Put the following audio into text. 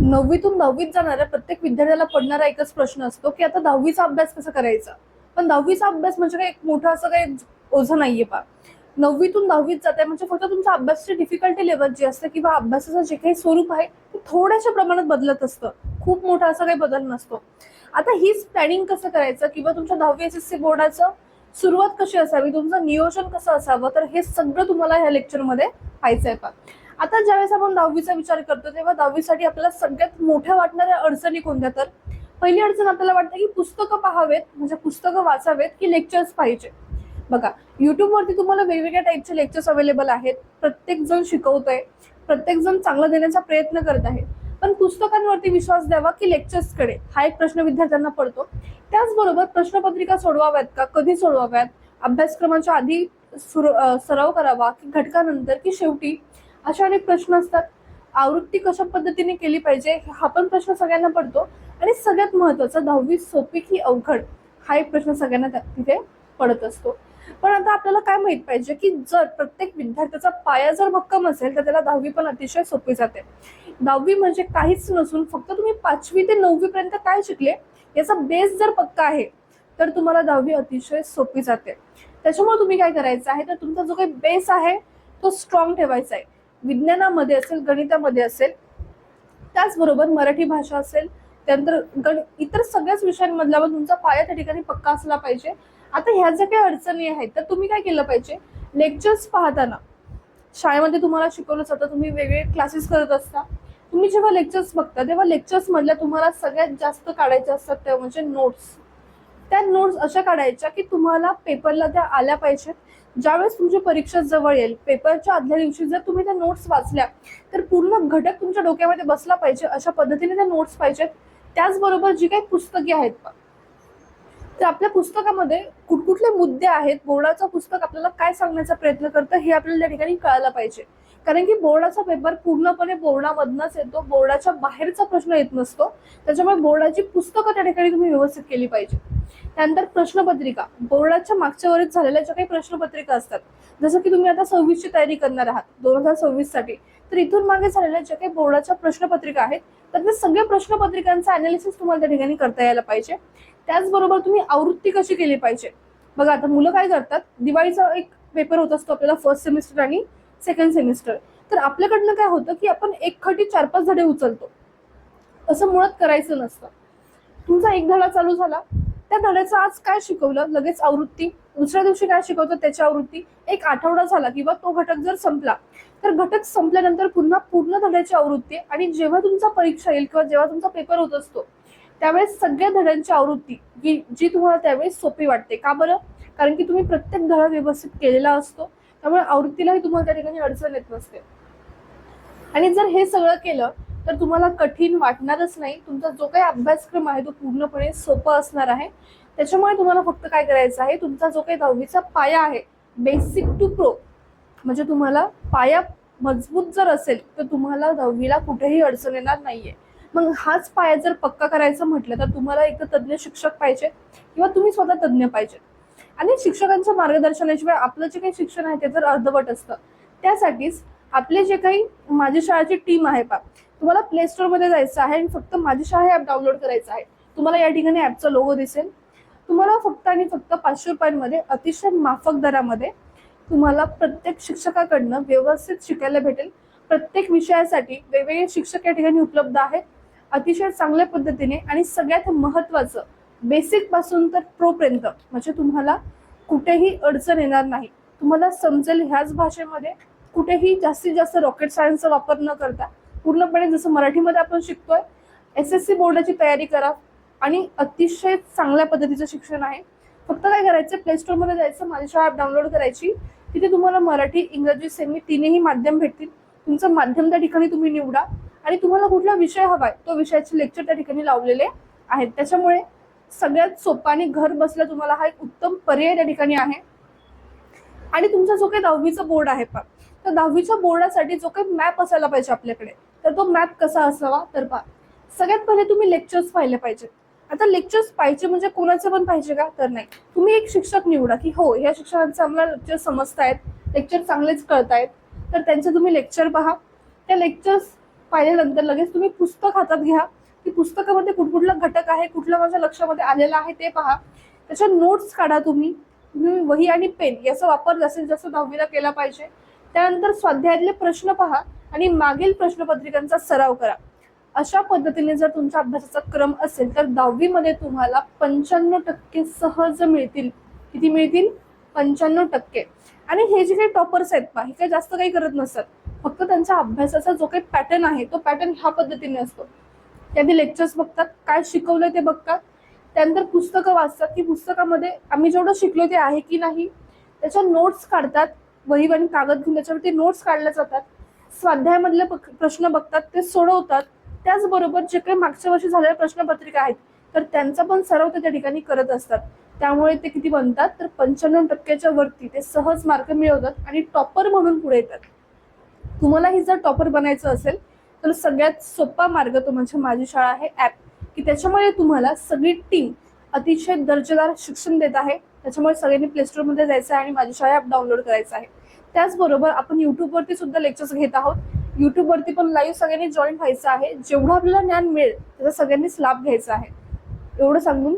नववीतून दहावीत जाणाऱ्या प्रत्येक विद्यार्थ्याला पडणारा एकच प्रश्न असतो की आता दहावीचा अभ्यास कसा करायचा? पण दहावीचा अभ्यास म्हणजे काय? एक मोठं असं काही ओझं नाहीये पा नववीतून दहावीत जाते म्हणजे फक्त तुमच्या अभ्यासाची डिफिकल्टी लेवल जी असते किंवा अभ्यासाचं जे काही स्वरूप आहे ते थोड्याशा प्रमाणात बदलत असतं. खूप मोठा असा काही बदल नसतो. आता हीच प्लॅनिंग कसं करायचं किंवा तुमच्या दहावी एस एस सी बोर्डाचं सुरुवात कशी असावी? तुमचं नियोजन कसं असावं? तर हे सगळं तुम्हाला ह्या लेक्चरमध्ये पाहायचं आहे पा आता ज्यावेळेस आपण दहावीचा विचार करतो तेव्हा दहावीसाठी आपल्याला सगळ्यात मोठ्या वाटणाऱ्या अडचणी कोणत्या तर? पहिली अडचण आपल्याला वाटते की पुस्तकं पाहावेत म्हणजे पुस्तकं वाचावेत की लेक्चर्स पाहिजे. बघा युट्यूबवरती तुम्हाला वेगवेगळ्या टाईपचे लेक्चर्स अवेलेबल आहेत. प्रत्येक जण शिकवतोय. प्रत्येक जण चांगलं देण्याचा प्रयत्न करत आहे. पण पुस्तकांवरती विश्वास द्यावा की लेक्चर्सकडे हा एक प्रश्न विद्यार्थ्यांना पडतो. त्याचबरोबर प्रश्नपत्रिका सोडवाव्यात का? कधी सोडवाव्यात? अभ्यासक्रमाच्या आधी सुर- सराव करावा की घटकानंतर की शेवटी? असे अनेक प्रश्न असतात. आवृत्ती कशा पद्धतीने केली पाहिजे हा पण प्रश्न सगळ्यांना पडतो. आणि सगळ्यात महत्त्वाचा दहावी सोपी की अवघड हा एक प्रश्न सगळ्यांना त्या- तिथे पडत असतो. पण आता आपल्याला काय माहीत पाहिजे की जर प्रत्येक विद्यार्थ्याचा पाया जर भक्कम असेल तर त्याला दहावी पण अतिशय सोपी जाते. दहावी म्हणजे काहीच नसून फक्त तुम्ही पाचवी ते नववी पर्यंत काय शिकले याचा बेस जर पक्का आहे तर तुम्हाला दहावी अतिशय सोपी जाते. त्याच्यामुळे तुम्ही काय करायचं आहे तर तुमचा जो काही बेस आहे तो स्ट्रॉंग ठेवायचा आहे. विज्ञानामध्ये असेल गणितामध्ये असेल त्याचबरोबर मराठी भाषा असेल त्यानंतर गण इतर सगळ्याच विषयांमधला पण तुमचा पाया त्या ठिकाणी पक्का असला पाहिजे. आता ह्या ज्या काही अडचणी आहेत तर तुम्ही काय केलं पाहिजे? लेक्चर्स पाहताना. शाळेमध्ये तुम्हाला शिकवलं जातं तुम्ही वेगळे क्लासेस करत असता. तुम्ही जेव्हा लेक्चर्स बघता तेव्हा लेक्चर्स मधल्या तुम्हाला सगळ्यात जास्त काढायच्या असतात त्या म्हणजे नोट्स त्या नोट्स अशा काढायच्या की तुम्हाला पेपरला त्या आल्या पाहिजेत. ज्यावेळेस तुमची परीक्षा जवळ येईल पेपरच्या आदल्या दिवशी जर तुम्ही त्या नोट्स वाचल्या तर पूर्ण घटक तुमच्या डोक्यामध्ये बसला पाहिजे अशा पद्धतीने त्या नोट्स पाहिजेत. त्याचबरोबर जी काही पुस्तके आहेत तर आपल्या पुस्तकामध्ये कुठकुठले मुद्दे आहेत बोर्डाचं पुस्तक आपल्याला काय सांगण्याचा प्रयत्न करतं हे आपल्याला त्या ठिकाणी कळायला पाहिजे. कारण की बोर्डाचा पेपर पूर्णपणे बोर्डामधनच येतो बोर्डाच्या बाहेरचा प्रश्न येत नसतो त्याच्यामुळे बोर्डाची पुस्तकं त्या ठिकाणी तुम्ही व्यवस्थित केली पाहिजे. त्यानंतर प्रश्नपत्रिका बोर्डाच्या मागच्या वरीत झालेल्या ज्या काही प्रश्नपत्रिका असतात जसं की तुम्ही आता सव्वीसची तयारी करणार आहात दोन हजार सव्वीससाठी तर इथून मागे झालेल्या ज्या काही बोर्डाच्या प्रश्नपत्रिका आहेत तर त्या सगळ्या प्रश्नपत्रिकांचा अनालिसिस तुम्हाला त्या ठिकाणी करता यायला पाहिजे. त्याचबरोबर तुम्ही आवृत्ती कशी केली पाहिजे? बघा आता मुलं काय करतात? दिवाळीचा एक पेपर होत असतो आपल्याला फर्स्ट सेमिस्टर आणि सेकंड सेमिस्टर तर आपल्याकडनं काय होतं की आपण एक खटी चार पाच धडे उचलतो. असं मुळात करायचं नसतं. तुमचा एक धडा चालू झाला. त्या धड्याचं आज काय शिकवलं? लगेच आवृत्ती. दुसऱ्या दिवशी काय शिकवतं? त्याची आवृत्ती. एक आठवडा झाला किंवा तो घटक जर संपला तर घटक संपल्यानंतर पुन्हा पूर्ण धड्याची आवृत्ती आणि जेव्हा तुमचा परीक्षा येईल किंवा जेव्हा तुमचा पेपर होत असतो त्यावेळेस सगळ्या धड्यांची आवृत्ती जी जी तुम्हाला त्यावेळेस सोपी वाटते. का बरं? कारण की तुम्ही प्रत्येक धडा व्यवस्थित केलेला असतो. त्यामुळे आवृत्तीलाही तुम्हाला त्या ठिकाणी अडचण येत नसते. आणि जर हे सगळं केलं तर तुम्हाला कठीण वाटणारच नाही. तुमचा जो काही अभ्यासक्रम आहे तो पूर्णपणे सोपा असणार आहे. त्याच्यामुळे तुम्हाला फक्त काय करायचं आहे? तुमचा जो काही दहावीचा पाया आहे बेसिक टू प्रो म्हणजे तुम्हाला पाया मजबूत जर असेल तर तुम्हाला दहावीला कुठेही अडचण येणार नाहीये. मग हाच पाया जर पक्का करायचं म्हटलं तर तुम्हाला एक तर तज्ज्ञ शिक्षक पाहिजे किंवा तुम्ही स्वतः तज्ज्ञ पाहिजे. आणि शिक्षकांच्या मार्गदर्शनाशिवाय आपलं जे काही शिक्षण आहे ते जर अर्धवट असतं. त्यासाठीच आपले जे काही माझी शाळेची टीम आहे पा तुम्हाला प्ले स्टोअरमध्ये जायचं आहे आणि फक्त माझी शाळा हे ॲप डाउनलोड करायचं आहे. तुम्हाला या ठिकाणी ॲपचा लोगो दिसेल. तुम्हाला फक्त आणि फक्त पाचशे रुपयांमध्ये अतिशय माफक दरामध्ये तुम्हाला प्रत्येक शिक्षकाकडनं व्यवस्थित शिकायला भेटेल. प्रत्येक विषयासाठी वेगवेगळे शिक्षक या ठिकाणी उपलब्ध आहेत. अतिशय चांगल्या पद्धतीने आणि सगळ्यात महत्त्वाचं बेसिकपासून तर प्रोपर्यंत म्हणजे तुम्हाला कुठेही अडचण येणार नाही. तुम्हाला समजेल ह्याच भाषेमध्ये कुठेही जास्तीत जास्त रॉकेट सायन्सचा वापर न करता पूर्णपणे जसं मराठीमध्ये आपण शिकतोय एस एस सी बोर्डाची तयारी करा आणि अतिशय चांगल्या पद्धतीचं शिक्षण आहे. फक्त काय करायचं प्ले स्टोअरमध्ये जायचं माझी शाळा ॲप डाउनलोड करायची तिथे तुम्हाला मराठी इंग्रजी सेमी तिन्ही माध्यम भेटतील. तुमचं माध्यम त्या ठिकाणी तुम्ही निवडा. आणि तुम्हाला कुठला विषय हवाय तो विषयाचे लेक्चर त्या ठिकाणी लावलेले आहेत. त्याच्यामुळे सगळ्यात सोपा आणि घर बसल्या तुम्हाला हा एक उत्तम पर्याय त्या ठिकाणी आहे. आणि तुमचा जो काही दहावीचा बोर्ड आहे पा तर दहावीच्या बोर्डासाठी जो काही मॅप असायला पाहिजे आपल्याकडे तर तो मॅप कसा असावा? तर पहा सगळ्यात पहिले तुम्ही लेक्चर्स पाहिले पाहिजेत. आता लेक्चर्स पाहिजे म्हणजे कोणाचे पण पाहिजे का? तर नाही. तुम्ही एक शिक्षक निवडा की हो या शिक्षकांचे आम्हाला लेक्चर समजतायत लेक्चर चांगलेच कळतायत. तर त्यांचे तुम्ही लेक्चर पहा. त्या लेक्चर्स पाहिल्यानंतर लगेच तुम्ही पुस्तक हातात घ्या. की पुस्तकामध्ये कुठकुठला घटक आहे कुठला माझ्या लक्षामध्ये आलेला आहे ते पहा. त्याच्या नोट्स काढा तुम्ही. तुम्ही वही आणि पेन याचा वापर जास्तीत जास्त दहावीला केला पाहिजे. त्यानंतर स्वाध्यायातले प्रश्न पहा आणि मागील प्रश्नपत्रिकांचा सराव करा. अशा पद्धतीने जर तुमचा अभ्यासाचा क्रम असेल तर दहावीमध्ये तुम्हाला पंच्याण्णव टक्के सहज मिळतील. किती मिळतील? पंच्याण्णव टक्के. आणि हे जे काही टॉपर्स आहेत पहा हे काही जास्त काही करत नसतात. फक्त त्यांच्या अभ्यासाचा जो काही पॅटर्न आहे तो पॅटर्न ह्या पद्धतीने असतो. त्यांनी लेक्चर्स बघतात काय शिकवलंय ते बघतात. त्यानंतर पुस्तकं वाचतात. की पुस्तकामध्ये आम्ही जेवढं शिकलो ते आहे की नाही त्याच्या नोट्स काढतात. वही आणि कागद घेऊन त्याच्यावरती नोट्स काढल्या जातात. स्वाध्यायामधले प्रश्न बघतात ते सोडवतात. त्याचबरोबर जे काही मागच्या वर्षी झालेल्या प्रश्नपत्रिका आहेत तर त्यांचा पण सराव ते त्या ठिकाणी करत असतात. त्यामुळे ते किती बनतात तर पंच्याण्णव टक्क्याच्या वरती ते सहज मार्क मिळवतात आणि टॉपर म्हणून पुढे येतात. तुम्हालाही जर टॉपर बनायचं असेल तर सगळ्यात सोपा मार्ग तो म्हणजे माझी शाळा आहे ॲप की त्याच्यामुळे तुम्हाला सगळी टीम अतिशय दर्जेदार शिक्षण देत आहे. त्याच्यामुळे सगळ्यांनी प्लेस्टोरमध्ये जायचं आहे आणि माझी शाळा ॲप डाउनलोड करायचं आहे. त्याचबरोबर आपण यूट्यूबवरती सुद्धा लेक्चर्स घेत आहोत. यूट्यूबवरती पण लाईव्ह सगळ्यांनी जॉईन व्हायचं आहे. जेवढं आपल्याला ज्ञान मिळेल त्याचा सगळ्यांनीच लाभ घ्यायचा आहे. एवढं सांगून.